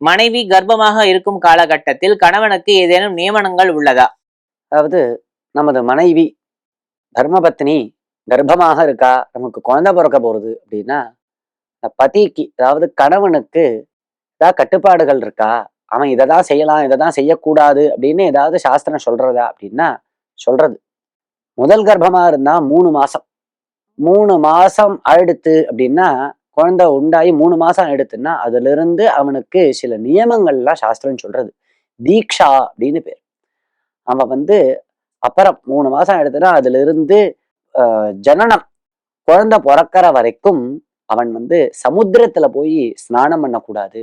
மனைவி கர்ப்பமாக இருக்கும் காலகட்டத்தில் கணவனுக்கு ஏதேனும் நியமனங்கள் உள்ளதா? அதாவது நமது மனைவி தர்மபத்னி கர்ப்பமாக இருக்கா? நமக்கு குழந்தை பிறக்க போறது அப்படின்னா பதிக்கு அதாவது கணவனுக்கு ஏதாவது கட்டுப்பாடுகள் இருக்கா? அவன் இதை தான் செய்யலாம் இதை தான் செய்யக்கூடாது அப்படின்னு ஏதாவது சாஸ்திரம் சொல்றதா அப்படின்னா சொல்றது. முதல் கர்ப்பமா இருந்தா மூணு மாசம். மூணு மாசம் அடுத்து அப்படின்னா குழந்தை உண்டாகி மூணு மாசம் எடுத்துன்னா அதுல இருந்து அவனுக்கு சில நியமங்கள்லாம் சாஸ்திரம் சொல்றது. தீக்ஷா அப்படின்னு பேர். அவன் வந்து அப்புறம் மூணு மாசம் எடுத்துன்னா அதுல இருந்து ஜனனம் குழந்தை பிறக்கிற வரைக்கும் அவன் வந்து சமுத்திரத்துல போய் ஸ்நானம் பண்ணக்கூடாது.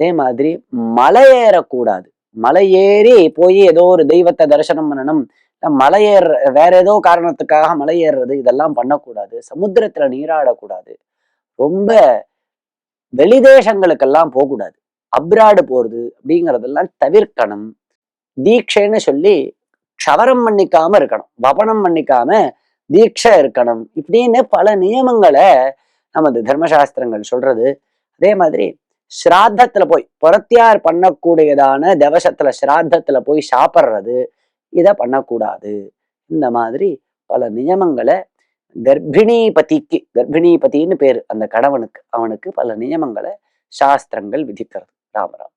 அதே மாதிரி மலை ஏறக்கூடாது மலை ஏறி போய் ஏதோ ஒரு தெய்வத்தை தரிசனம் பண்ணணும். மலை ஏற வேற ஏதோ காரணத்துக்காக மலை ஏறுறது இதெல்லாம் பண்ணக்கூடாது. சமுத்திரத்துல நீராடக்கூடாது. ரொம்ப வெளிதேசங்களுக்கெல்லாம் போகக்கூடாது. அப்ராடு போறது அப்படிங்கிறதெல்லாம் தவிர்க்கணும். தீட்சைன்னு சொல்லி க்ஷவரம் பண்ணிக்காம இருக்கணும். வபனம் பண்ணிக்காம தீட்சை இருக்கணும். இப்படின்னு பல நியமங்களை நமது தர்மசாஸ்திரங்கள் சொல்றது. அதே மாதிரி ஸ்ராத்தத்துல போய் புறத்தியார் பண்ணக்கூடியதான தவசத்துல ஸ்ராத்தத்துல போய் சாப்பிட்றது இதை பண்ணக்கூடாது. இந்த மாதிரி பல நியமங்களை கர்ப்பிணி பதிக்கு கர்ப்பிணி பதின்னு பேரு. அந்த கணவனுக்கு அவனுக்கு பல நியமங்களை சாஸ்திரங்கள் விதிக்கிறது. ராமராம்